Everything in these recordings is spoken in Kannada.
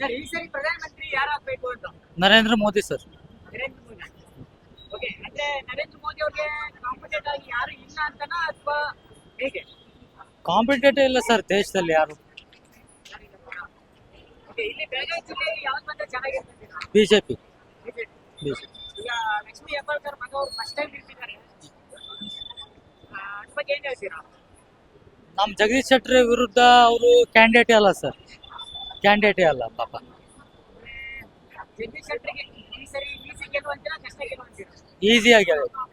ಸರ್ ಈ ಸರಿ ಪ್ರಧಾನಮಂತ್ರಿ ಯಾರಾಗಬೇಕು ಅಂತ? ನರೇಂದ್ರ ಮೋದಿ ಸರ್. ನರೇಂದ್ರ ಮೋದಿ. ಓಕೆ ಅಂದ್ರೆ ನರೇಂದ್ರ ಮೋದಿ ಅವ್ರಿಗೆ ಕಾಂಪಿಟೇಟ್ ಆಗಿ ಯಾರು ಇಲ್ಲ ಅಂತನಾ ಅಥವಾ ಹೇಗೆ? ಕಾಂಪಿಟೇಟಿವ್ ಇಲ್ಲ ಸರ್ ದೇಶದಲ್ಲಿ ಯಾರು? ಓಕೆ ಇಲ್ಲಿ ಬೆಳಗಾವಿ ಜಿಲ್ಲೆಯಲ್ಲಿ ಯಾವ್ದು ಬಂದ್ರೆ ಚೆನ್ನಾಗಿರ್ತದೆ ಬಿಜೆಪಿ. BJP. ಈಗ ಲಕ್ಷ್ಮೀ ಹೆಬ್ಬಾಳ್ಕರ್ ಮಗ ಅವ್ರು ಫಸ್ಟ್ ಟೈಮ್ ನಿಂತಿದ್ದಾರೆ. ಆ, ಅದ್ರ ಬಗ್ಗೆ ಏನ್ ಹೇಳ್ತೀರಾ? ನಮ್ ಜಗದೀಶ್ ಶೆಟ್ಟರ್ ವಿರುದ್ಧ ಅವರು ಕ್ಯಾಂಡಿಡೇಟ್ ಅಲ್ಲ ಸರ್. ಕ್ಯಾಂಡಿಡೇಟೇ ಅಲ್ಲ ಪಾಪ. ಈಸಿ ಈಸಿಯಾಗಿ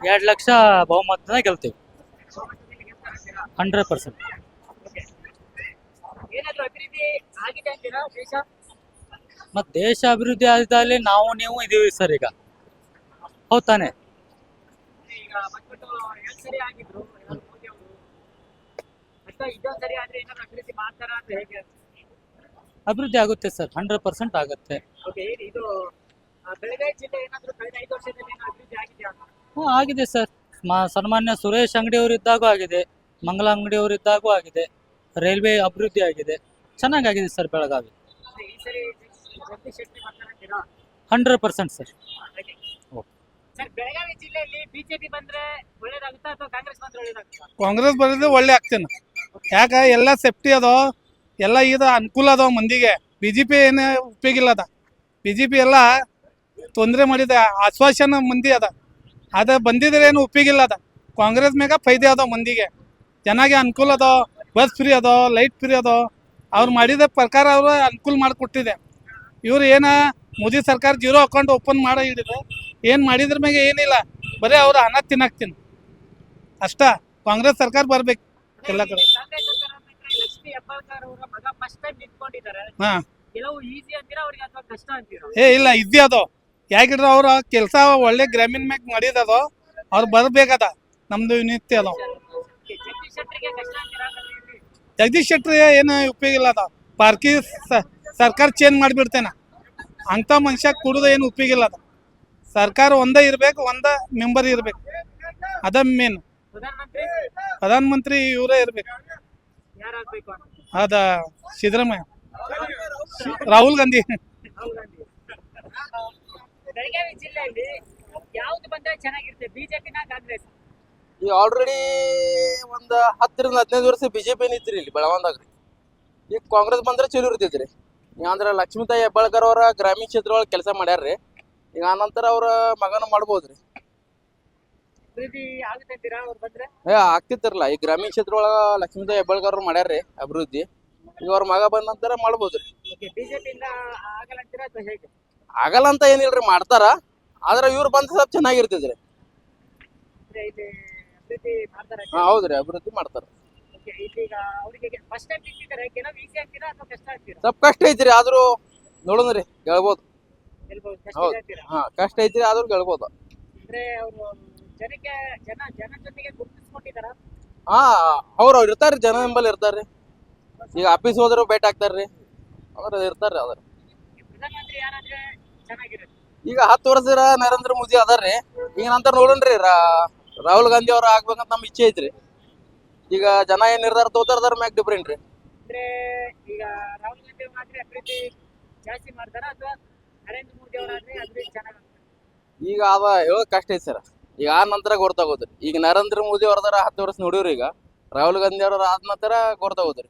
ಎರಡು ಲಕ್ಷ ಬಹುಮತನ ಗೆಲ್ತೀವಿ. ಹಂಡ್ರೆಡ್ ಪರ್ಸೆಂಟ್ ಮತ್ತೆ ದೇಶ ಅಭಿವೃದ್ಧಿ ಆದಲ್ಲಿ ನಾವು ನೀವು ಇದೀವಿ ಸರ್ ಈಗ. ಹೌದ್ ತಾನೆ? ಸರಿ ಆಗಿದ್ರು? ಯಾರು ಮೋದಿ ಅವರು? ಅಥವಾ ಇದೊಂದ್ ಸರಿ ಆದ್ರೆ ಏನಾದ್ರು ಅಭಿವೃದ್ಧಿ ಮಾಡ್ತಾರ ಅಂತ ಹೇಗೆ? ಅಭಿವೃದ್ಧಿ ಆಗುತ್ತೆ ಸರ್ ಹಂಡ್ರೆಡ್ ಪರ್ಸೆಂಟ್ ಆಗುತ್ತೆ. ಓಕೆ ಇದು ಆ, ಬೆಳಗಾವಿ ಜಿಲ್ಲೆ ಏನಾದರೂ ಕಳೆದ ಐದು ವರ್ಷದಲ್ಲಿ ಏನೋ ಅಭಿವೃದ್ಧಿ ಆಗಿದೆಯಾ ಅಂತ ಹ್ಞೂ ಆಗಿದೆ ಸರ್. ಮಾ ಸನ್ಮಾನ್ಯ ಸುರೇಶ್ ಅಂಗಡಿಯವರು ಇದ್ದಾಗೂ ಆಗಿದೆ ಮಂಗಲ ಅಂಗಡಿಯವರು ಇದ್ದಾಗೂ ಆಗಿದೆ ರೈಲ್ವೆ ಅಭಿವೃದ್ಧಿ ಆಗಿದೆ. ಚೆನ್ನಾಗಾಗಿದೆ ಸರ್ ಬೆಳಗಾವಿ. ಮತ್ತೆ ಈ ಸರಿ ಜಗದೀಶ್ ಶೆಟ್ಟಿ ಬರ್ತಾರಂತೀರಾ ಹಂಡ್ರೆಡ್ ಪರ್ಸೆಂಟ್ ಸರ್. ಹಾಗೆ. ಓಕೆ. ಸರ್ ಬೆಳಗಾವಿ ಜಿಲ್ಲೆಯಲ್ಲಿ ಬಿಜೆಪಿ ಬಂದ್ರೆ ಒಳ್ಳೇದಾಗುತ್ತಾ ಅಥವಾ ಕಾಂಗ್ರೆಸ್ ಬಂದ್ರೆ ಒಳ್ಳೇದಾಗುತ್ತಾ? ಕಾಂಗ್ರೆಸ್ ಬರೋದು ಒಳ್ಳೆ ಆಗ್ತೇನೆ. ಯಾಕ ಎಲ್ಲ ಸೇಫ್ಟಿ ಅದಾವ ಎಲ್ಲ ಇದು ಅನುಕೂಲ ಅದಾವ ಮಂದಿಗೆ. ಬಿ ಜೆ ಪಿ ಏನು ಉಪಯೋಗಿಲ್ಲ ಅದ. ಬಿ ಜೆ ಪಿ ಎಲ್ಲ ತೊಂದರೆ ಮಾಡಿದ ಆಶ್ವಾಸನ ಮಂದಿ ಅದ. ಅದ ಬಂದಿದ್ರೆ ಏನು ಉಪಯೋಗಿಲ್ಲ ಅದ. ಕಾಂಗ್ರೆಸ್ ಮ್ಯಾಗ ಫೈದೆ ಅದಾವ ಮಂದಿಗೆ. ಚೆನ್ನಾಗಿ ಅನುಕೂಲ ಅದಾವ, ಬಸ್ ಫ್ರೀ ಅದಾವ, ಲೈಟ್ ಫ್ರೀ ಅದಾವ. ಅವ್ರು ಮಾಡಿದ ಪ್ರಕಾರ ಅವರು ಅನುಕೂಲ ಮಾಡಿಕೊಟ್ಟಿದೆ. ಇವ್ರು ಏನ ಮೋದಿ ಸರ್ಕಾರ ಜೀರೋ ಅಕೌಂಟ್ ಓಪನ್ ಮಾಡೋ ಹಿಡಿದು ಏನು ಮಾಡಿದ್ರ ಮ್ಯಾಗ ಏನಿಲ್ಲ. ಬರೀ ಅವ್ರು ಹಣ ತಿನ್ನಾಕ್ತೀನಿ ಅಷ್ಟ. ಕಾಂಗ್ರೆಸ್ ಸರ್ಕಾರ ಬರ್ಬೇಕು ಎಲ್ಲ ಕಡೆ. ಕಾಂಗ್ರೆಸ್ ಸರ್ಕಾರ ಹೆಬ್ಬಾಳ್ಕರ್ ಅವರ ಮಗ ಫಸ್ಟ್ ಟೈಮ್ ನಿಂತ್ಕೊಂಡಿದ್ದಾರೆ. ಹಾ. ಕೆಲವು ಈಸಿ ಅಂತೀರಾ ಅವ್ರಿಗೆ ಅಥವಾ ಕಷ್ಟ ಅಂತೀರಾ? ಏ ಇಲ್ಲ ಇದ್ದೇ ಅದು. ಯಾಕಿದ್ರೆ ಅವ್ರ ಕೆಲಸ ಒಳ್ಳೆ ಗ್ರಾಮೀಣ ಮ್ಯಾಕ್ ಮಾಡಿದದು. ಅವ್ರು ಬರ್ಬೇಕದ. ನಮ್ದು ನಿತ್ಯ ಅದ. ಜಗದೀಶ್ ಶೆಟ್ಟರಿಗೆ ಕಷ್ಟ ಅಂತೀರಾ ಜಗದೀಶ್ ಶೆಟ್ಟಿ ಏನು ಉಪಯೋಗ ಇಲ್ಲ ಅದ. ಪಾರ್ಕಿ ಸರ್ಕಾರ ಚೇಂಜ್ ಮಾಡಿಬಿಡ್ತೇನೆ. ಅಂತ ಮನುಷ್ಯ ಕುಡಿದು ಏನು ಉಪಯೋಗ ಇಲ್ಲ ಅದ. ಸರ್ಕಾರ ಒಂದೇ ಇರ್ಬೇಕು ಒಂದೇ ಮೆಂಬರ್ ಇರ್ಬೇಕು. ಅದ ಮೇನ್ ಪ್ರಧಾನಮಂತ್ರಿ? ಪ್ರಧಾನ ಮಂತ್ರಿ ಇವರೇ ಇರ್ಬೇಕು. ಅದ ಸಿದ್ದರಾಮಯ್ಯ. ರಾಹುಲ್ ಗಾಂಧಿ. ರಾಹುಲ್ ಗಾಂಧಿ. ಬೆಳಗಾವಿ ಜಿಲ್ಲೆಯಲ್ಲಿ ಯಾವ್ದು ಬಂದ್ರೆ ಚೆನ್ನಾಗಿರುತ್ತೆ? ಬಿಜೆಪಿನ ಕಾಂಗ್ರೆಸ್? ಈಗ ಆಲ್ರೆಡಿ ಒಂದ್ ಹತ್ತರಿಂದ ಹದಿನೈದು ವರ್ಷ ಬಿಜೆಪಿ ನಿಂತ್ರಿ ಇಲ್ಲಿ ಬೆಳವಂದಾಗ ಈಗ ಕಾಂಗ್ರೆಸ್ ಬಂದ್ರೆ ಚಲೋ ಇರ್ತೈತ್ರಿ. ಈಗ ಅಂದ್ರೆ ಲಕ್ಷ್ಮೀತಾಯಿ ಹೆಬ್ಬಾಳ್ಕರ್ ಅವರ ಗ್ರಾಮೀಣ ಕ್ಷೇತ್ರ ಒಳಗೆ ಕೆಲಸ ಮಾಡ್ಯಾರ್ರಿ. ಈಗ ಆನಂತರ ಅವ್ರ ಮಗನ ಮಾಡ್ಬೋದ್ರಿ ಅಭಿವೃದ್ಧಿ ಆಗುತ್ತೆ ಅಂತೀರಾ ಅವ್ರು ಬಂದ್ರೆ ಏ ಆಗ್ತಿತ್ತಿರಲ್ಲ ಈ ಗ್ರಾಮೀಣ ಕ್ಷೇತ್ರ ಒಳಗ ಲಕ್ಷ್ಮೀ ಹೆಬ್ಬಾಳ್ಕರ್ ಅವ್ರು ಮಾಡ್ಯಾರ್ರಿ ಅಭಿವೃದ್ಧಿ. ಈಗ ಅವ್ರ ಮಗ ಬಂದ ನಂತರ ಮಾಡ್ಬೋದ್ರಿ. ಆಗಲ್ಲ ಅಂತ ಏನಿಲ್ರಿ ಮಾಡ್ತಾರ. ಆದ್ರ ಇವ್ರು ಬಂದ ಸ್ವಲ್ಪ ಚೆನ್ನಾಗಿರ್ತಿದ್ರಿ. ಹಾ ಹೌದ್ರಿ ಅಭಿವೃದ್ಧಿ ಮಾಡ್ತಾರ. ಸ್ವಲ್ಪ ಕಷ್ಟ ಐತ್ರಿ ಆದ್ರೂ ನೋಡೋಣ್ರಿ ಗೆಳ್ಬೋದು ಕಷ್ಟ ಹೌದು. ಹಾ ಕಷ್ಟ ಐತ್ರಿ ಆದ್ರೂ ಕೇಳ್ಬೋದು ಜನಕ್ಕೆ ಜನ ಜನ ಜೊತೆಗೆ ಗುರುತಿಸ್ಕೊಂಡಿದಾರ ಹಾ ಅವ್ರು ಅವ್ರು ಇರ್ತಾರ್ರಿ ಜನ ನಂಬಲ್ಲಿ ಇರ್ತಾರ್ರಿ. ಈಗ ಆಫೀಸ್ ಹೋದ್ರು ಭೇಟಿ ಆಗ್ತಾರ್ರಿ. ಅವ್ರ ಇರ್ತಾರ್ರಿ ಅವ್ರ. ಪ್ರಧಾನಮಂತ್ರಿ ಯಾರಾದ್ರೆ ಚೆನ್ನಾಗಿರುತ್ತೆ ಈಗ ಹತ್ತು ವರ್ಷದ ನರೇಂದ್ರ ಮೋದಿ ಅದಾರ್ರಿ. ಈಗ ನಂತರ ನೋಡೋಣ್ರಿ ರಾಹುಲ್ ಗಾಂಧಿ ಅವ್ರ ಆಗ್ಬೇಕಂತ ನಮ್ ಇಚ್ಛೆ ಐತ್ರಿ. ಈಗ ಜನ ಏನ್ ನಿರ್ಧಾರ ತೋತಾರ ಮ್ಯಾಕ್ ಮ್ಯಾಗ ಡಿಫ್ರೆಂಟ್ ರೀ. ಅಂದ್ರೆ ಈಗ ರಾಹುಲ್ ಗಾಂಧಿ ಅವರಾದ್ರೆ ಅಭಿವೃದ್ಧಿ ಜಾಸ್ತಿ ಮಾಡ್ತಾರ ಅಥವಾ ನರೇಂದ್ರ ಮೋದಿ ಅವರಾದ್ರೆ ಅಭಿವೃದ್ಧಿ ಚೆನ್ನಾಗಿ ಈಗ ಅದ ಹೇಳೋದ್ ಕಷ್ಟ ಐತಿ ಸರ್. ಈಗ ಆ ನಂತರ ಗೊತ್ತಾಗೋದ್ರಿ ಈಗ ನರೇಂದ್ರ ಮೋದಿ ಅವ್ರದಾರ ಹತ್ತು ವರ್ಷ ನೋಡಿವ್ರಿ ಈಗ. ರಾಹುಲ್ ಗಾಂಧಿ ಅವ್ರ ಆದ ನಂತರ ಗೊತ್ತಾಗೋದ್ರಿ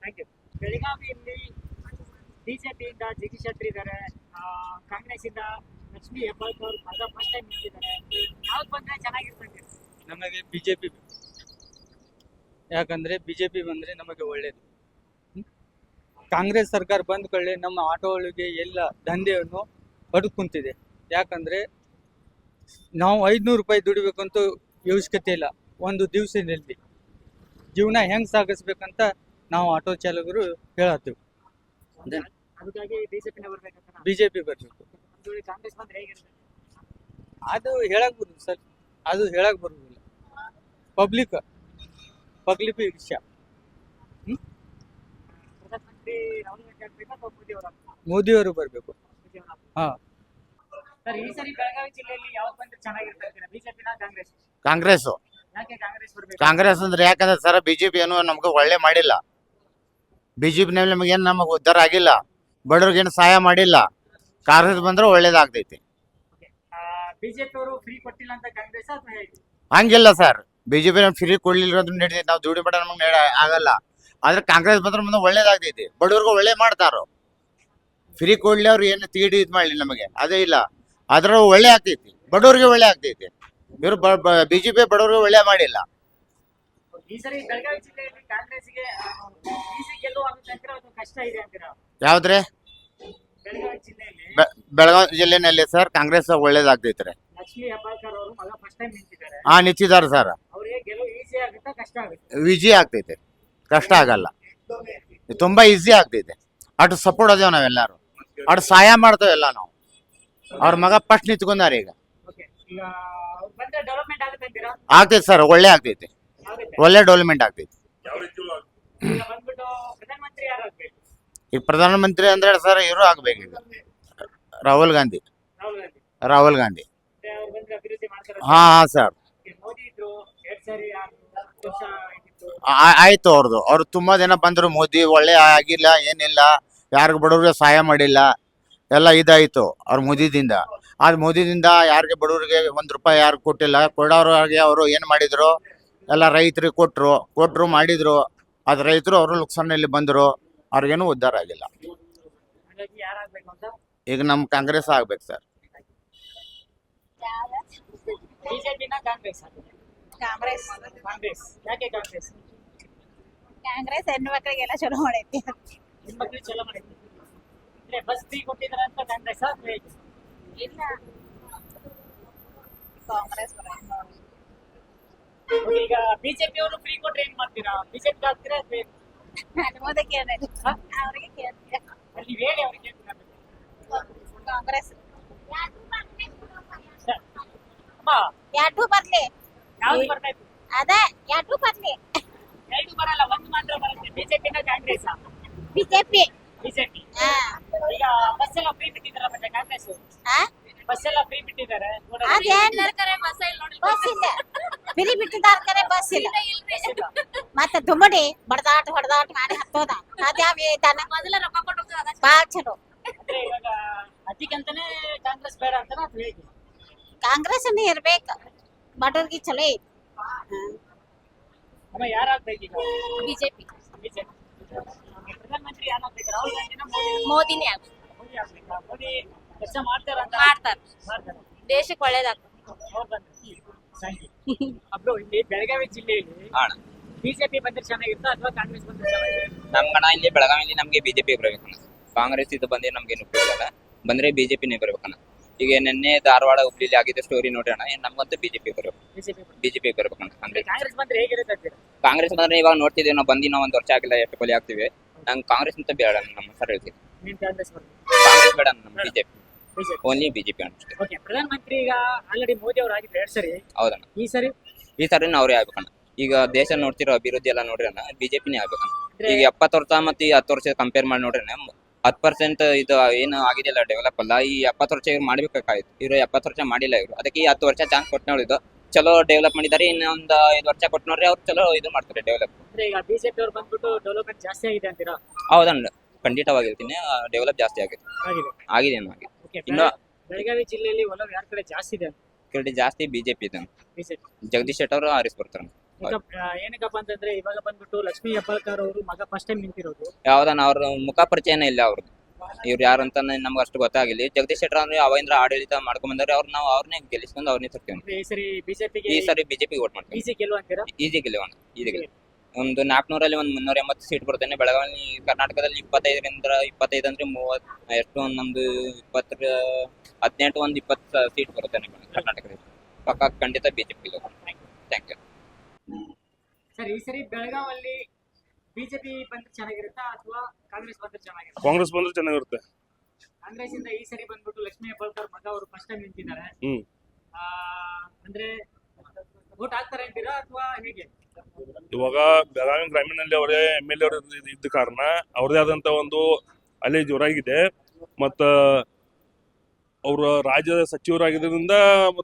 ಥ್ಯಾಂಕ್ ಯು ಬೆಳಗಾವಿಯಲ್ಲಿ ಬಿಜೆಪಿಯಿಂದ ಜಗದೀಶ್ ಶೆಟ್ಟಿ ಇದ್ದಾರೆ ಕಾಂಗ್ರೆಸ್ ಇಂದ ಲಕ್ಷ್ಮೀ ಹೆಬ್ಬಾಳ್ಕರ್ ಮಗ ಫಸ್ಟ್ ಟೈಮ್ ನಿಂತಿದ್ದಾರೆ. ಯಾವ್ದು ಬಂದ್ರೆ ಚೆನ್ನಾಗಿರ್ತದೆ? ನಮಗೆ ಬಿಜೆಪಿ ಯಾಕಂದ್ರೆ ಬಿಜೆಪಿ ಬಂದ್ರೆ ನಮಗೆ ಒಳ್ಳೇದು. ಕಾಂಗ್ರೆಸ್ ಸರ್ಕಾರ ಬಂದ ಕಳ್ಳೆ ನಮ್ಮ ಆಟೋಗಳಿಗೆ ಎಲ್ಲ ದಂಧೆಯನ್ನು ಪಡ್ಕೊಂತಿದೆ ಯಾಕಂದ್ರೆ ನಾವು ಐದ್ನೂರು ರೂಪಾಯಿ ದುಡಿಬೇಕಂತೂ ಅವಶ್ಯಕತೆ ಇಲ್ಲ. ಒಂದು ದಿವಸದಲ್ಲಿ ಜೀವನ ಹೆಂಗ್ ಸಾಗಿಸ್ಬೇಕಂತ ನಾವು ಆಟೋ ಚಾಲಕರು ಹೇಳತ್ತೀವಿ. ಬಿಜೆಪಿ ಬರಬೇಕು. ಅದು ಹೇಳಕ್ ಬರುದು ಸರ್. ಅದು ಹೇಳಕ್ ಬರುದಿಲ್ಲ. ಪಬ್ಲಿಕ್ ಪಬ್ಲಿಕ್ ವಿಷಯ. ಮೋದಿಯವರು ಬರಬೇಕು. ಹಾ. ಸರ್ ಈ ಸರಿ ಬೆಳಗಾವಿ ಜಿಲ್ಲೆಯಲ್ಲಿ ಯಾವ್ದು ಬಂದ್ರೆ ಚೆನ್ನಾಗಿರ್ತದೆ ಬಿಜೆಪಿನ ಕಾಂಗ್ರೆಸ್? ಕಾಂಗ್ರೆಸ್ ಯಾಕೆ ಕಾಂಗ್ರೆಸ್ ಬರ್ಬೇಕು? ಕಾಂಗ್ರೆಸ್ ಅಂದ್ರೆ ಯಾಕಂದ್ರೆ ಸರ್ ಬಿಜೆಪಿ ಏನು ನಮ್ಗೆ ಒಳ್ಳೆ ಮಾಡಿಲ್ಲ. ಬಿಜೆಪಿ ನಮ್ಗೆ ಏನು ನಮಗೇನು ನಮಗೆ ಉದ್ಧಾರ ಆಗಿಲ್ಲ. ಬಡವ್ರಿಗೇನು ಸಹಾಯ ಮಾಡಿಲ್ಲ. ಕಾಂಗ್ರೆಸ್ ಬಂದ್ರೆ ಒಳ್ಳೇದಾಗ್ತೈತಿ. ಬಿಜೆಪಿ ಅವರು ಫ್ರೀ ಕೊಟ್ಟಿಲ್ಲ ಅಂತ ಕಾಂಗ್ರೆಸ್ ಅಥವಾ ಹೇಗೆ? ಹಂಗಿಲ್ಲ ಸರ್. ಬಿಜೆಪಿ ನಮ್ಗೆ ಫ್ರೀ ಕೊಡ್ಲಿಲ್ಲ ಅಂದ್ರೆ ನಡೀತೈತಿ. ನಾವು ದುಡಿ ಬೇಡ ನಮಗೆ ನಡ ಆಗಲ್ಲ. ಆದ್ರೆ ಕಾಂಗ್ರೆಸ್ ಬಂದ್ರೆ ಮುಂದೆ ಒಳ್ಳೇದಾಗ್ತೈತಿ. ಬಡವ್ರಿಗೂ ಒಳ್ಳೆ ಮಾಡ್ತಾರೋ. ಫ್ರೀ ಕೊಡ್ಲಿ ಅವ್ರು ಏನು ತೀಡಿ ಇದು ಮಾಡಲಿ ನಮಗೆ. ಅದೇ ಇಲ್ಲ. ಅದ್ರ ಒಳ್ಳೆ ಆಗ್ತೈತಿ. ಬಡವ್ರಿಗೆ ಒಳ್ಳೆ ಆಗ್ತೈತಿ. ಇವರು ಬಿ ಜೆ ಪಿ ಬಡವ್ರಿಗೆ ಒಳ್ಳೆ ಮಾಡಿಲ್ಲ. ಈ ಸರಿ ಬೆಳಗಾವಿ ಜಿಲ್ಲೆಯಲ್ಲಿ ಕಾಂಗ್ರೆಸ್ಗೆ ಬಿಸಿ ಗೆಲ್ಲುವ ಆಗುತ್ತೆ ಕಷ್ಟ ಇದೆ ಅಂತೀರಾ? ಯಾವ್ದ್ರೆ? ಬೆಳಗಾವಿ ಜಿಲ್ಲೆಯಲ್ಲಿ. ಬೆಳಗಾವಿ ಜಿಲ್ಲೆನಲ್ಲಿ ಸರ್ ಕಾಂಗ್ರೆಸ್ ಒಳ್ಳೇದಾಗ್ತೈತ್ರಿ. ಲಕ್ಷ್ಮೀ ಹೆಬ್ಬಾಳ್ಕರ್ ಅವರು ಮಗ ಫಸ್ಟ್ ಟೈಮ್ ನಿಂತಿದ್ದಾರೆ. ಹಾ ನಿಂತಿದ್ದಾರೆ ಸರ್. ವಿಜಿ ಗೆಲುವು ಈಸಿ ಆಗುತ್ತಾ ಕಷ್ಟ ಆಗುತ್ತೆ? ಈಜಿ ಆಗ್ತೈತೆ. ಕಷ್ಟ ಆಗಲ್ಲ. ತುಂಬಾ ಈಸಿ ಆಗ್ತೈತೆ. ಅಟ್ ಸಪೋರ್ಟ್ ಅದೇವ್ ನಾವೆಲ್ಲರೂ. ಅಟ್ ಸಹಾಯ ಮಾಡ್ತೇವೆಲ್ಲ ನಾವು. ಅವ್ರ ಮಗ ಫಸ್ಟ್ ನಿಂತ್ಕೊಂಡಾರ ಈಗ. ಓಕೆ ಈಗ ಬಂದ್ರೆ ಡೆವಲಪ್ಮೆಂಟ್ ಆಗುತ್ತೆ ಅಂತೀರಾ? ಆಗ್ತೈತೆ ಸರ್ ಒಳ್ಳೆ ಆಗ್ತೈತೆ. ಒಳ್ಳೆ ಡೆವಲಪ್ಮೆಂಟ್ ಆಗ್ತೈತೆ. ಈಗ ಬಂದ್ಬಿಟ್ಟು ಪ್ರಧಾನಮಂತ್ರಿ ಅಂದ್ರೆ ಸರ್ ಇವರು ಆಗ್ಬೇಕು ಈಗ. ರಾಹುಲ್ ಗಾಂಧಿ. ರಾಹುಲ್ ಗಾಂಧಿ. ರಾಹುಲ್ ಗಾಂಧಿ. ಮತ್ತೆ ಬಂದ್ರೆ ಅಭಿವೃದ್ಧಿ ಮಾಡ್ತಾರೆ. ಹಾ ಹಾ ಸರ್ ಆಯ್ತು ಅವ್ರದ್ದು ಅವ್ರು ತುಂಬಾ ದಿನ ಬಂದ್ರು ಮೋದಿ ಒಳ್ಳೆ ಆಗಿಲ್ಲ ಏನಿಲ್ಲ. ಯಾರಿಗೂ ಬಡವ್ರಿಗೆ ಸಹಾಯ ಮಾಡಿಲ್ಲ. ಎಲ್ಲ ಇದಾಯಿತು ಅವ್ರ ಮೋದಿದಿಂದ ಆ ಮೋದಿದಿಂದ ಯಾರಿಗೆ ಬಡವರಿಗೆ ಒಂದು ರೂಪಾಯಿ ಯಾರು ಕೊಟ್ಟಿಲ್ಲ. ಕೊಡೋರಿಗೆ ಅವರು ಏನು ಮಾಡಿದ್ರು? ಎಲ್ಲ ರೈತರಿಗೆ ಕೊಟ್ಟರು ಕೊಟ್ಟರು ಮಾಡಿದ್ರು. ಅದ್ ರೈತರು ಅವರು ನುಕ್ಸಾನಲ್ಲಿ ಬಂದ್ರು. ಅವ್ರಿಗೇನು ಉದ್ಧಾರ ಆಗಿಲ್ಲ. ಹಾಗಾಗಿ ಯಾರಾಗ್ಬೇಕು ಅಂತ ಈಗ ನಮ್ ಕಾಂಗ್ರೆಸ್ ಆಗ್ಬೇಕು ಸರ್. ಕಾಂಗ್ರೆಸ್ ಹೆಣ್ಣು ಮಕ್ಕಳಿಗೆಲ್ಲ ಚಲೋ ಮಾಡೈತಿ ನಿಮ್ಮ ಮಕ್ಳು ಚಲೋ ಮಾಡಿದ್ರು ಅಂದ್ರೆ ಬಸ್ ಫ್ರೀ ಕೊಟ್ಟಿದ್ರ ಅಂತ ಕಾಂಗ್ರೆಸ್ ಇಲ್ಲ. ಕಾಂಗ್ರೆಸ್ ಈಗ ಬಿಜೆಪಿ ಅವರು ಫ್ರೀ ಕೊಟ್ರೆ ಏನ್ ಮಾಡ್ತೀರಾ? ಬಿಜೆಪಿ ಹಾಕ್ತೀರಾ? ಅನುಮೋದ ಕೇಳಿದೆ ಹಾ? ಅವ್ರಿಗೆ ಕೇಳ್ತೀರ? ಅಲ್ಲಿ ಹೇಳಿ ಅವ್ರಿಗೆ ಕಾಂಗ್ರೆಸ್. ಎರಡು ಬರ್ಲಿ. ಯಾವ್ದು ಬರ್ತಾ ಇತ್ತು? ಅದ ಎರಡು ಬರ್ಲಿ. ಎರಡು ಬರಲ್ಲ ಒಂದು ಮಾತ್ರ ಬರುತ್ತೆ. ಬಿಜೆಪಿನ ಕಾಂಗ್ರೆಸ್ ಬಿಜೆಪಿ ಬಿಜೆಪಿ. ಈಗ ಬಸ್ ಎಲ್ಲ ಫ್ರೀ ಬಿಟ್ಟಿದ್ದಾರೆ ಮತ್ತೆ ಕಾಂಗ್ರೆಸ್ ಹಾ? ಬಸ್ ಎಲ್ಲ ಫ್ರೀ ಬಿಟ್ಟಿದ್ದಾರೆ ನೋಡೋಣ. ಅದೇನ್ ಬಸ್ ಇಲ್ಲ ಬಿರಿ ಬಿಟ್ಟಿದಾರ ಕರೆ ಬಸ್ ಇಲ್ಲ. ಬಸ್ ಇಲ್ಲ. ಮತ್ತೆ ತುಂಬಡಿ ಬಡದಾಟ ಹೊಡೆದಾಟ ಮಾಡಿ ಹತ್ತೋದ. ಅದ್ಯಾವ ಇದಾನ ಬಾಳ ಚಲೋ. ಅಂದ್ರೆ ಇವಾಗ ಅದಕ್ಕಂತಾನೆ ಕಾಂಗ್ರೆಸ್ ಬೇಡ ಹೇಗೆ? ಕಾಂಗ್ರೆಸ್ ಇರ್ಬೇಕು. ಬಡವ್ರಿಗೆ ಚಲೋ ಐತಿ. ಯಾರಾಗ್ಬೇಕು ಬಿಜೆಪಿ. ಪ್ರಧಾನಮಂತ್ರಿ ಯಾರಾಗ್ಬೇಕು ರಾಹುಲ್ ಗಾಂಧಿನ ಮೋದಿ ಮೋದಿನೇ ಆಗ ಮೋದಿ ಆಗ್ಬೇಕಾ ಮೋದಿ ಕೆಲಸ ಮಾಡ್ತಾರ ಅಂತ? ಮಾಡ್ತಾರ. ಮಾಡ್ತಾರೆ? ದೇಶಕ್ಕೆ ಒಳ್ಳೇದಾಗ್ತದೆ. ಬಂದ್ರು ಅಬ್ರು ಇಲ್ಲಿ ಬೆಳಗಾವಿ ಜಿಲ್ಲೆಯಲ್ಲಿ ಅಣ್ಣ ಬಿಜೆಪಿ ಬಂದ್ರೆ ಚೆನ್ನಾಗಿರುತ್ತಾ ಅಥವಾ ಕಾಂಗ್ರೆಸ್ ಬಂದ್ರೆ ಚೆನ್ನಾಗಿರುತ್ತಾ? ನಮ್ಗಣ ಇಲ್ಲಿ ಬೆಳಗಾವಿಲಿ ನಮ್ಗೆ ಬಿಜೆಪಿ ಬರಬೇಕು ಕಾಂಗ್ರೆಸ್ ಇದು ಬಂದ್ರೆ ನಮ್ಗೆ ಉಪಯೋಗ ಇಲ್ಲ. ಬಂದ್ರೆ ಬಿಜೆಪಿನೇ ಬರ್ಬೇಕಣ್ಣ ಈಗ ನಿನ್ನೆ ಧಾರವಾಡ ಹುಬ್ಳಿಲಿ ಆಗಿದ್ದ ಸ್ಟೋರಿ ನೋಡಿ ಅಣ್ಣ ಏನ್ ನಮ್ಗಂತೂ ಬಿಜೆಪಿ ಬರ್ಬೇಕು. ಬಿಜೆಪಿ ಬಿಜೆಪಿ ಬರ್ಬೇಕಣ್ಣ ಅಂದ್ರೆ ಕಾಂಗ್ರೆಸ್. ಬಂದ್ರೆ ಹೇಗಿರುತ್ತೆ ಅಂತೀರಾ ಕಾಂಗ್ರೆಸ್ ಬಂದ್ರೆ ಇವಾಗ ನೋಡ್ತಿದ್ದೀವಿ ನಾವು ಬಂದಿ ನಾವು ಒಂದ್ ವರ್ಷ ಆಗಿಲ್ಲ ಎಷ್ಟು ಕೊಲೆ ಆಗ್ತಿವಿ ನಂಗೆ ಕಾಂಗ್ರೆಸ್ ಅಂತ ಬೇಡ ನಮ್ಮ ಸರ್ ಹೇಳ್ತೀನಿ. ನೀನ್ ಕಾಂಗ್ರೆಸ್ ಬೇಡ ನಮ್ಮ ಬಿಜೆಪಿ. ಬಿಜೆಪಿ. ಓನ್ಲಿ ಬಿಜೆಪಿ ಅಷ್ಟೇ ಓಕೆ ಪ್ರಧಾನಮಂತ್ರಿ ಈಗ ಆಲ್ರೆಡಿ ಮೋದಿ ಅವರು ಆಗಿದ್ರು ಎರಡ್ ಸರಿ. ಹೌದಣ್ಣ. ಈ ಸರಿ? ಈ ಸರಿ ಅವ್ರೇ ಆಗ್ಬೇಕಣ್ಣ. ಈಗ ದೇಶ ನೋಡ್ತಿರೋ ಅಭಿವೃದ್ಧಿ ಎಲ್ಲ ನೋಡ್ರಿ ಅಣ್ಣ ಬಿಜೆಪಿನೇ ಆಗ್ಬೇಕಣ್ಣ. ಈಗ ಎಪ್ಪತ್ತು ವರ್ಷ ಮತ್ತೆ ಈ ಹತ್ತು ವರ್ಷ ಕಂಪೇರ್ ಮಾಡಿ ನೋಡ್ರಿ ಹತ್ತು ಪರ್ಸೆಂಟ್ ಇದು ಏನು ಆಗಿದೆಯಲ್ಲ ಡೆವಲಪ್ ಅಲ್ಲ. ಈ ಎಪ್ಪತ್ತು ವರ್ಷ ಇವ್ರು ಮಾಡ್ಬೇಕಾಗಿತ್ತು ಇವರು ಎಪ್ಪತ್ತು ವರ್ಷ ಮಾಡಿಲ್ಲ ಇವರು. ಅದಕ್ಕೆ ಈ ಹತ್ತು ವರ್ಷ ಚಾನ್ಸ್ ಕೊಟ್ಟು ನೋಡಿದ್ದು ಚಲೋ ಡೆವಲಪ್ ಮಾಡಿದ್ದಾರೆ. ಇನ್ನೊಂದು ಐದು ವರ್ಷ ಕೊಟ್ಟು ನೋಡ್ರಿ ಅವ್ರು ಚಲೋ ಇದು ಮಾಡ್ತಾರೆ ಡೆವಲಪ್ ಅಂದ್ರೆ ಈಗ ಬಿಜೆಪಿ ಅವ್ರು ಬಂದ್ಬಿಟ್ಟು ಡೆವಲಪ್ಮೆಂಟ್ ಜಾಸ್ತಿ ಆಗಿದೆ ಅಂತೀರಾ? ಹೌದಣ್ಣ ಖಂಡಿತವಾಗಿರ್ತೀನಿ. ಡೆವಲಪ್ ಜಾಸ್ತಿ ಆಗಿದೆ. ಆಗಿದೆ. ಆಗಿದೆ ಓಕೆ ಇನ್ನು- ಬೆಳಗಾವಿ ಜಿಲ್ಲೆಯಲ್ಲಿ ಒಲವು ಯಾರ ಕಡೆ ಜಾಸ್ತಿ ಇದೆ? ಕ್ರೆಡಿಟ್ ಜಾಸ್ತಿ ಬಿಜೆಪಿ ಇದೆ. ಬಿಜೆಪಿ ಜಗದೀಶ್ ಶೆಟ್ಟರ್ ಅವರು ಆರಿಸ್ ಬರ್ತಾರೆ ಏನಕ್ಕಪ್ಪ ಅಂತಂದ್ರೆ ಇವಾಗ ಬಂದ್ಬಿಟ್ಟು ಲಕ್ಷ್ಮೀ ಹೆಬ್ಬಾಳ್ಕರ್ ಅವರು ಮಗ ಫಸ್ಟ್ ಟೈಮ್ ನಿಂತಿರೋದು. ಯಾವ್ದನ್ನ ಅವ್ರ ಮುಖ ಪರಿಚಯನೇ ಇಲ್ಲ ಅವ್ರದ್ದು ಇವ್ರು ಯಾರು ಅಂತ ನಮ್ಗೆ ಅಷ್ಟು ಗೊತ್ತಾಗಿಲ್ಲ. ಜಗದೀಶ್ ಶೆಟ್ಟರ್ ಅಂದ್ರೆ ಅವಾಗಿಂದ ಆಡಳಿತ ಮಾಡ್ಕೊಂಡ್ ಬಂದ್ರೆ ಅವ್ರು ನಾವು ಅವ್ರನ್ನೇ ಗೆಲ್ಲಿಸ್ಕೊಂಡು ಅವ್ರನ್ನೇ ತರ್ತೀವಿ. ಈ ಸರಿ ಬಿಜೆಪಿಗೆ ಈ ಸರಿ ಬಿಜೆಪಿ ವೋಟ್ ಮಾಡ್ತೀವಿ. ಈಸಿ ಗೆಲ್ಲುವ ಅಂತೀರಾ? ಈಸಿ ಒಂದು ನಾಲ್ಕುನೂರಲ್ಲಿ ಒಂದು ಮುನ್ನೂರ ಎಂಬತ್ತು ಸೀಟ್ ಬರ್ತೇನೆ ಬೆಳಗಾವಿ ಕರ್ನಾಟಕದಲ್ಲಿ ಇಪ್ಪತ್ತೈದರಿಂದ ಇಪ್ಪತ್ತೈದು ಅಂದ್ರೆ ಮೂವತ್ ಎಷ್ಟು ಒಂದು ನಮ್ದು ಇಪ್ಪತ್ತರ ಹದಿನೆಂಟು ಒಂದು ಇಪ್ಪತ್ತು ಸೀಟ್ ಬರ್ತೇನೆ ಕರ್ನಾಟಕದಲ್ಲಿ. ಪಕ್ಕ ಖಂಡಿತ ಬಿಜೆಪಿ ಥ್ಯಾಂಕ್ ಯು ಸರ್ ಈ ಸರಿ ಬೆಳಗಾವಲ್ಲಿ ಬಿಜೆಪಿ ಬಂದ್ರೆ ಚೆನ್ನಾಗಿರುತ್ತಾ ಅಥವಾ ಕಾಂಗ್ರೆಸ್ ಬಂದ್ರೆ ಚೆನ್ನಾಗಿರುತ್ತೆ? ಕಾಂಗ್ರೆಸ್ ಬಂದ್ರೆ ಚೆನ್ನಾಗಿರುತ್ತೆ. ಕಾಂಗ್ರೆಸ್ ಇಂದ ಈ ಸರಿ ಬಂದ್ಬಿಟ್ಟು ಲಕ್ಷ್ಮೀ ಹೆಬ್ಬಾಳ್ಕರ್ ಮಗ ಅವರು ಫಸ್ಟ್ ಟೈಮ್ ನಿಂತಿದ್ದಾರೆ. ಹ್ಮ್. ಅಂದ್ರೆ ವೋಟ್ ಹಾಕ್ತಾರೆ ಅಂತೀರಾ ಅಥವಾ ಹೇಗೆ? ಇವಾಗ ಬೆಳಗಾವಿ ಗ್ರಾಮೀಣಲ್ಲಿ ಅವರೇ ಎಂ ಎಲ್ ಎ ಇದ್ದ ಕಾರಣ ಅವ್ರದೇ ಆದಂತ ಒಂದು ಅಲೆ ಜೋರಾಗಿದೆ. ಮತ್ತ ಅವ್ರ ರಾಜ್ಯದ ಸಚಿವರಾಗಿದ್ದರಿಂದ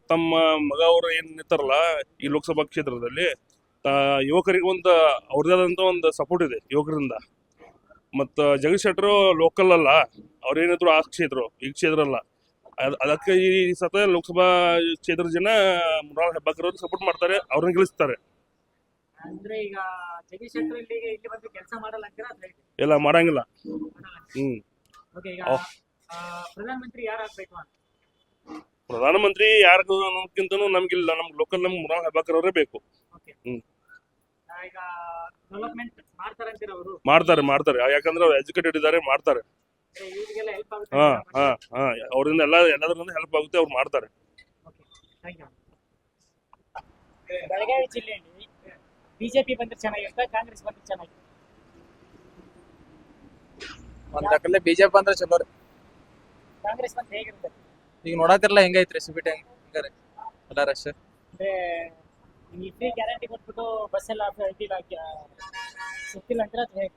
ತಮ್ಮ ಮಗ ಅವರು ಏನ್ ನಿಂತಾರಲ್ಲ ಈ ಲೋಕಸಭಾ ಕ್ಷೇತ್ರದಲ್ಲಿ ಯುವಕರಿಗೆ ಒಂದು ಅವ್ರದೇ ಆದಂತ ಒಂದು ಸಪೋರ್ಟ್ ಇದೆ ಯುವಕರಿಂದ. ಮತ್ತು ಜಗದೀಶ್ ಶೆಟ್ಟರು ಲೋಕಲ್ ಅಲ್ಲ ಅವ್ರೇನಿದ್ರು ಆ ಕ್ಷೇತ್ರ ಈ ಕ್ಷೇತ್ರ ಅಲ್ಲ. ಅದ್- ಅದಕ್ಕೆ ಈ ಸತ ಲೋಕಸಭಾ ಕ್ಷೇತ್ರದ ಜನ ಮೃಣಾಲ್ ಹೆಬ್ಬಾಕರ್ ಸಪೋರ್ಟ್ ಮಾಡ್ತಾರೆ ಅವ್ರನ್ನ ಗೆಲ್ಲಿಸ್ತಾರೆ. ಇಲ್ಲ ಮಾಡಂಗಿಲ್ಲ. ಹ್ಮ್. ಆ, ಪ್ರಧಾನಮಂತ್ರಿ ಯಾರಿಗೂ ಅನ್ನೋದಕ್ಕಿಂತನೂ ನಮ್ಗಿಲ್ಲ ನಮ್ಗೆ ಲೋಕಲ್ ನಮ್ಗೆ ಮೃಣಾಲ್ ಹೆಬ್ಬಾಕರ್ ಅವರೇ ಬೇಕು. ಹ್ಮ್. ಆ, ಈಗ ಡೆವಲಪ್ಮೆಂಟ್ ಮಾಡ್ತಾರಂತೀರ ಅವರು ಮಾಡ್ತಾರೆ ಮಾಡ್ತಾರೆ ಯಾಕಂದ್ರೆ ಅವ್ರು ಎಜುಕೇಟೆಡ್ ಇದ್ದಾರೆ ಮಾಡ್ತಾರೆ. ಇವರಿಗೆಲ್ಲ ಹೆಲ್ಪ್ ಆಗುತ್ತೆ ಹಾ ಹಾ ಹಾ. ಅವರಿಂದ ಎಲ್ಲ ಎಲ್ಲದರಿಂದ ಹೆಲ್ಪ್ ಆಗುತ್ತೆ ಅವ್ರು ಮಾಡ್ತಾರೆ. ಥ್ಯಾಂಕ್ ಯು ಬೆಳಗಾವಿ ಜಿಲ್ಲೆಯಲ್ಲಿ ಬಿಜೆಪಿ ಬಂದ್ರೆ ಚೆನ್ನಾಗಿರುತ್ತೆ ಕಾಂಗ್ರೆಸ್ ಬಂದ್ರೆ ಚೆನ್ನಾಗಿರುತ್ತೆ? ಒಂದ್ ಲೆಕ್ಕಲ್ಲಿ ಬಿಜೆಪಿ ಅಂದ್ರೆ ಚಲೋ ರೀ. ಕಾಂಗ್ರೆಸ್ ಬಂದ್ರೆ ಹೇಗಿರುತ್ತೆ? ಈಗ ನೋಡತ್ತಿರಲ್ಲ ಹೆಂಗೈತ್ರಿ ಸಿಬಿಟಿ ಹೆಂಗಾರೆ? ಎಲ್ಲ ರಶ್. ಅಂದ್ರೆ ಈ ಫ್ರೀ ಗ್ಯಾರಂಟಿ ಕೊಟ್ಬಿಟ್ಟು ಬಸ್ ಎಲ್ಲ ಇದಿಲ್ಲ ಹೇಗೆ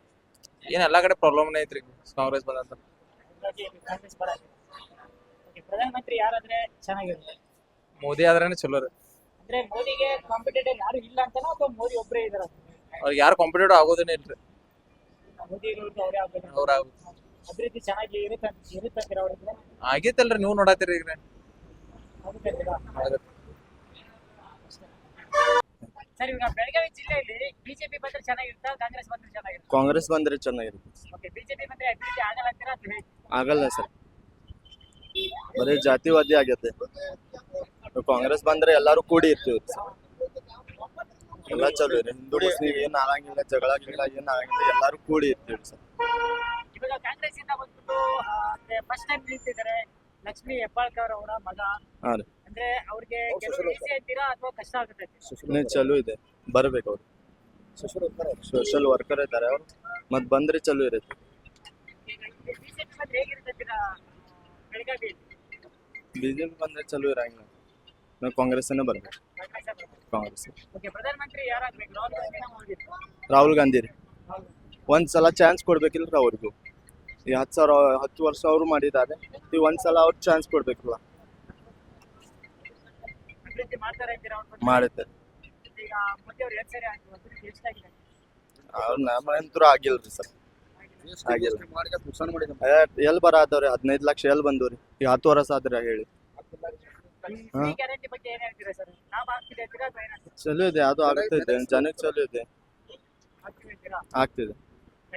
ಏನ್ ಎಲ್ಲಾ ಕಡೆ ಪ್ರಾಬ್ಲಮ್ ಐತ್ರಿ ಕಾಂಗ್ರೆಸ್ ಬಂದಂತ. ಹಾಗಾಗಿ ಕಾಂಗ್ರೆಸ್ ಬರ ಓಕೆ ಪ್ರಧಾನಮಂತ್ರಿ ಯಾರಾದ್ರೆ ಚೆನ್ನಾಗಿರುತ್ತೆ? ಮೋದಿ ಆದ್ರೇನೆ ಚಲೋ ರೀ. ಅಂದ್ರೆ ಮೋದಿಗೆ ಕಾಂಪಿಟೇಟರ್ ಯಾರು ಇಲ್ಲ ಅಂತನೋ ಅಥವಾ ಮೋದಿ ಒಬ್ಬರೇ ಇದಾರ ಅವ್ರಿಗೆ ಯಾರು ಕಾಂಪಿಟೇಟಿವ್ ಆಗೋದೇನೆ ಇಲ್ರಿ. ಮೋದಿ ಇರೋದು ಅವರೇ ಆಗ್ಬೇಕು ಅವ್ರ ಅಭಿವೃದ್ಧಿ ಚೆನ್ನಾಗಿ ಇರುತ್ತೆ ಇರುತ್ತೆ ಅಂತೀರಾ ಅವ್ರಿಗೆ ಆಗೈತಲ್ರಿ ನೀವು ನೋಡತ್ತೀರಿ ಈಗ. ಆಗುತ್ತೆ. ಅಂತೀರಾ ಸರ್ ಇವಾಗ ಬೆಳಗಾವಿ ಜಿಲ್ಲೆಯಲ್ಲಿ ಬಿಜೆಪಿ ಬಂದ್ರೆ ಚೆನ್ನಾಗಿರುತ್ತಾ? ಕಾಂಗ್ರೆಸ್ ಬಂದ್ರೆ ಚೆನ್ನಾಗಿರುತ್ತೆ? ಕಾಂಗ್ರೆಸ್ ಬಂದ್ರೆ ಚೆನ್ನಾಗಿರುತ್ತೆ. ಓಕೆ ಬಿಜೆಪಿ ಬಂದ್ರೆ ಅಭಿವೃದ್ಧಿ ಆಗಲ್ಲ ಅಂತೀರಾ ಹೇಗೆ? ಆಗಲ್ಲ ಸರ್. ಬರೀ ಜಾತಿವಾದಿ ಆಗೈತೆ ಕಾಂಗ್ರೆಸ್ ಬಂದ್ರೆ ಎಲ್ಲಾರು ಕೂಡಿ ಇರ್ತೀವಿ. ಎಲ್ಲ ಚಲೋ ರೀ ಹಿಂದೂ ಮುಸ್ಲಿಂ ಏನ್ ಆಗಂಗಿಲ್ಲ ಜಗಳ ಗಿಗಳ ಏನ್ ಆಗಂಗಿಲ್ಲ ಎಲ್ಲಾರು ಕೂಡಿ ಇರ್ತೀವಿ ಸರ್. ಇವಾಗ ಕಾಂಗ್ರೆಸ್ ಇಂದ ಬಂದ್ಬಿಟ್ಟು ಫಸ್ಟ್ ಟೈಮ್ ಲಕ್ಷ್ಮಿ ಹೆಬ್ಬಾಳ್ಕರ್ ಅವರ ಮಗ. ಹಾ ರೀ. ಅಂದ್ರೆ ಅವ್ರಿಗೆ ಗೆಲುವು ಈಸಿ ಅಂತೀರಾ ಅಥವಾ ಕಷ್ಟ ಆಗುತ್ತೆ ಸುಮ್ಮನೆ ಚಲೋ ಇದೆ. ಬರ್ಬೇಕು ಅವ್ರು. ಸೋಷಲ್ ವರ್ಕರ್ ಇದ್ದಾರೆ ಅವ್ರು. ಮತ್ತೆ ಬಂದ್ರೆ ಚಲೋ ಇರುತ್ತೆ. ಬಿಜೆಪಿ ಬಂದ್ರೆ ಹೇಗಿರುತ್ತೆ ಅಂತೀರಾ? ಬೆಳಗಾವಿಯಲ್ಲಿ ಬಿಜೆಪಿ ಬಂದ್ರೆ ಚಲೋ ಇರಂಗಿಲ್ಲ. ನಾವು ಕಾಂಗ್ರೆಸ್ಸನ್ನೇ ಬರ್ಬೇಕು. ಕಾಂಗ್ರೆಸ್ ಓಕೆ ಪ್ರಧಾನಮಂತ್ರಿ ಯಾರಾಗ್ಬೇಕು? ರಾಹುಲ್ ಗಾಂಧಿನ ಮೋದಿ ರಾಹುಲ್ ಗಾಂಧಿ? ರೀ. ಒಂದ್ಸಲ ಚಾನ್ಸ್ ಕೊಡ್ಬೇಕಿಲ್ರ ಅವ್ರಿಗೂ. ಈ ಹತ್ತು ಸಾವಿರ ಹತ್ತು ವರ್ಷ ಅವರು ಮಾಡಿದ್ದಾರೆ. ಈ ಒಂದ್ಸಲ ಅವ್ರು ಚಾನ್ಸ್ ಕೊಡ್ಬೇಕಲ್ಲ ಅಭಿವೃದ್ಧಿ ಮಾಡ್ತಾರೆ ಅಂತೀರಾ ಅವ್ರ ಬಗ್ಗೆ? ಮಾಡುತ್ತೆ ಅವ್ರು ಸರಿ ಆಗಿಲ್ರಿ ಸರ್. ಆಗಿಲ್ಲ. ಬರ ಆದವ್ರಿ ಹದಿನೈದು ಲಕ್ಷ ಎಲ್ಲಿ ಬಂದವ್ರಿ ಈಗ ಹತ್ತು ವರ್ಷ ಆದ್ರೆ ಹೇಳಿ. ಚಲೋ ಇದೆ ಅದು ಆಗ್ತಿದೆ ಜನಕ್ಕೆ ಚಲೋ ಇದೆ. ಆಗ್ತಿದೆ.